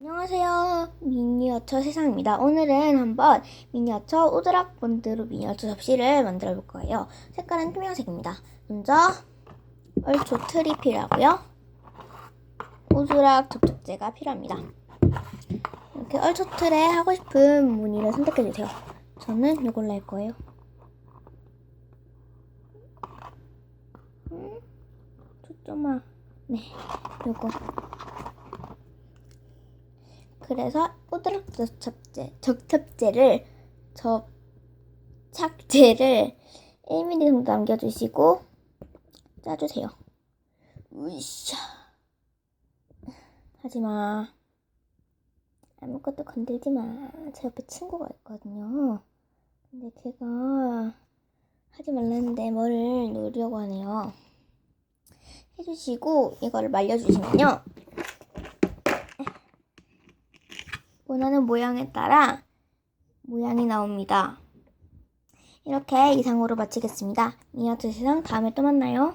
안녕하세요. 미니어처 세상입니다. 오늘은 한번 미니어처 우드락 본드로 미니어처 접시를 만들어 볼 거예요. 색깔은 투명색입니다. 먼저 얼초 틀이 필요하고요. 우드락 접촉제가 필요합니다. 이렇게 얼초 틀에 하고 싶은 무늬를 선택해 주세요. 저는 이걸로 할 거예요. 음, 초점아. 네, 요거. 그래서 우드락 접착제, 접착제를 접착제를 1mm 정도 남겨주시고 짜주세요. 으쌰. 하지마. 아무것도 건들지 마. 제 옆에 친구가 있거든요. 근데 걔가 하지 말라는데 뭐를 누르려고 하네요. 해주시고 이거를 말려주시면요. 원하는 모양에 따라 모양이 나옵니다. 이렇게 이상으로 마치겠습니다. 미니어처 세상 다음에 또 만나요.